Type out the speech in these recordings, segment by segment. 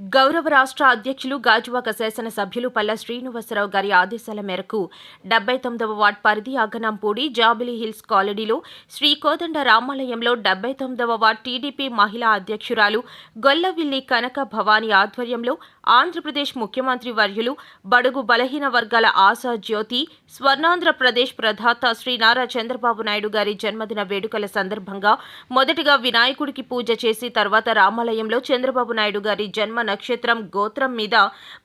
గౌరవ రాష్ట్ర అధ్యక్షులు గాజువాక శాసనసభ్యులు పల్ల శ్రీనివాసరావు గారి ఆదేశాల మేరకు డెబ్బై తొమ్మిదవ వార్డ్ పరిధి అగనంపూడి జాబిలీ హిల్స్ కాలనీలో శ్రీ కోదండ రామాలయంలో డెబ్బై తొమ్మిదవ వార్డ్ టీడీపీ మహిళా అధ్యక్షురాలు గొల్లవిల్లి కనక భవానీ ఆధ్వర్యంలో ఆంధ్రప్రదేశ్ ముఖ్యమంత్రి వర్యులు బడుగు బలహీన వర్గాల ఆశా జ్యోతి స్వర్ణాంధ్రప్రదేశ్ ప్రధాత శ్రీ నారా చంద్రబాబు నాయుడు గారి జన్మదిన వేడుకల సందర్భంగా మొదటిగా వినాయకుడికి పూజ చేసి తర్వాత రామాలయంలో చంద్రబాబు నాయుడు గారి జన్మ నక్షత్రం గోత్రం మీద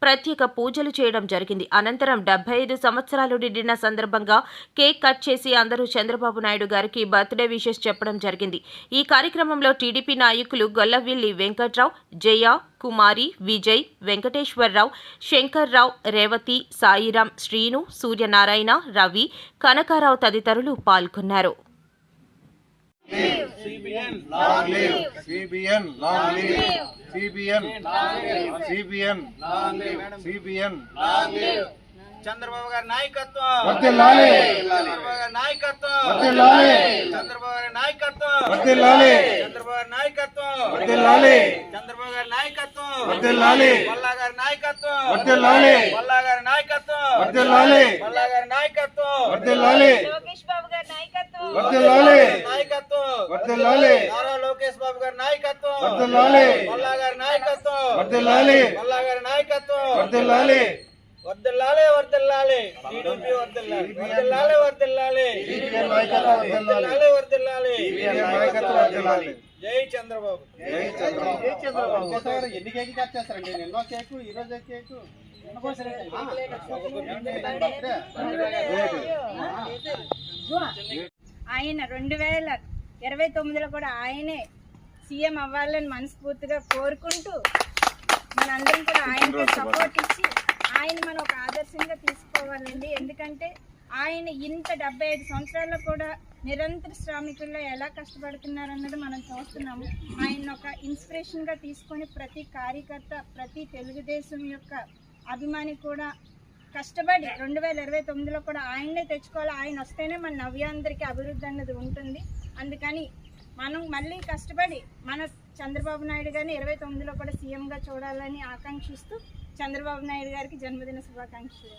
ప్రత్యేక పూజలు చేయడం జరిగింది అనంతరం డెబ్బై ఐదు సంవత్సరాలు నిండిన సందర్భంగా కేక్ కట్ చేసి అందరూ చంద్రబాబు నాయుడు గారికి బర్త్డే విషెస్ చెప్పడం జరిగింది ఈ కార్యక్రమంలో టీడీపీ నాయకులు గొల్లవిల్లి వెంకట్రావు జయ కుమారి విజయ్ వెంకటేశ్వరరావు శంకర్రావు రేవతి సాయిరాం శ్రీను సూర్యనారాయణ రవి కనకారావు తదితరులు పాల్గొన్నారు CBN long leave CBN long leave CBN CBN CBN Chandrababu గారి నాయకత్వం. చంద్రబాబు గారి నాయకత్వం. చంద్రబాబు గారి నాయకత్వం. చంద్రబాబు గారి నాయకత్వం. చంద్రబాబు గారి నాయకత్వం. వల్లా గారి నాయకత్వం. వల్లా గారి నాయకత్వం. వల్లా గారి నాయకత్వం. లోకేష్ బాబు గారి నాయకత్వం వర్ధిల్లాలి. నాయకత్వం వర్ధిల్లాలి. నారా లోకేష్ బాబు గారి నాయకత్వం గారి నాయకత్వం. వర్దిల్లాలి వర్దిల్లాలి టీడీపీ వర్దిల్లాలి వర్దిల్లాలి వర్దిల్లాలి. జై చంద్రబాబు జై చంద్రబాబు ఎన్ని కేకులు కట్ చేస్తారండి నిన్న కేకు ఈ రోజు కేకు ఆయన రెండు వేల ఇరవై తొమ్మిదిలో కూడా ఆయనే సీఎం అవ్వాలని మనస్ఫూర్తిగా కోరుకుంటూ మనందరం కూడా ఆయనకి సపోర్ట్ ఇచ్చి ఆయన మనం ఒక ఆదర్శంగా తీసుకోవాలండి. ఎందుకంటే ఆయన ఇంత డెబ్బై ఐదు సంవత్సరాల్లో కూడా నిరంతర శ్రామికుల్లో ఎలా కష్టపడుతున్నారన్నది మనం చూస్తున్నాము. ఆయన ఒక ఇన్స్పిరేషన్గా తీసుకొని ప్రతి కార్యకర్త ప్రతి తెలుగుదేశం యొక్క అభిమాని కూడా కష్టపడి రెండు వేల ఇరవై తొమ్మిదిలో కూడా ఆయన్నే తెచ్చుకోవాలి. ఆయన వస్తేనే మన నవ్యాంధ్రికి అభివృద్ధి అన్నది ఉంటుంది. అందుకని మనం మళ్ళీ కష్టపడి మన చంద్రబాబు నాయుడు గారిని ఇరవై తొమ్మిదిలో కూడా సీఎంగా చూడాలని ఆకాంక్షిస్తూ చంద్రబాబు నాయుడు గారికి జన్మదిన శుభాకాంక్షలు.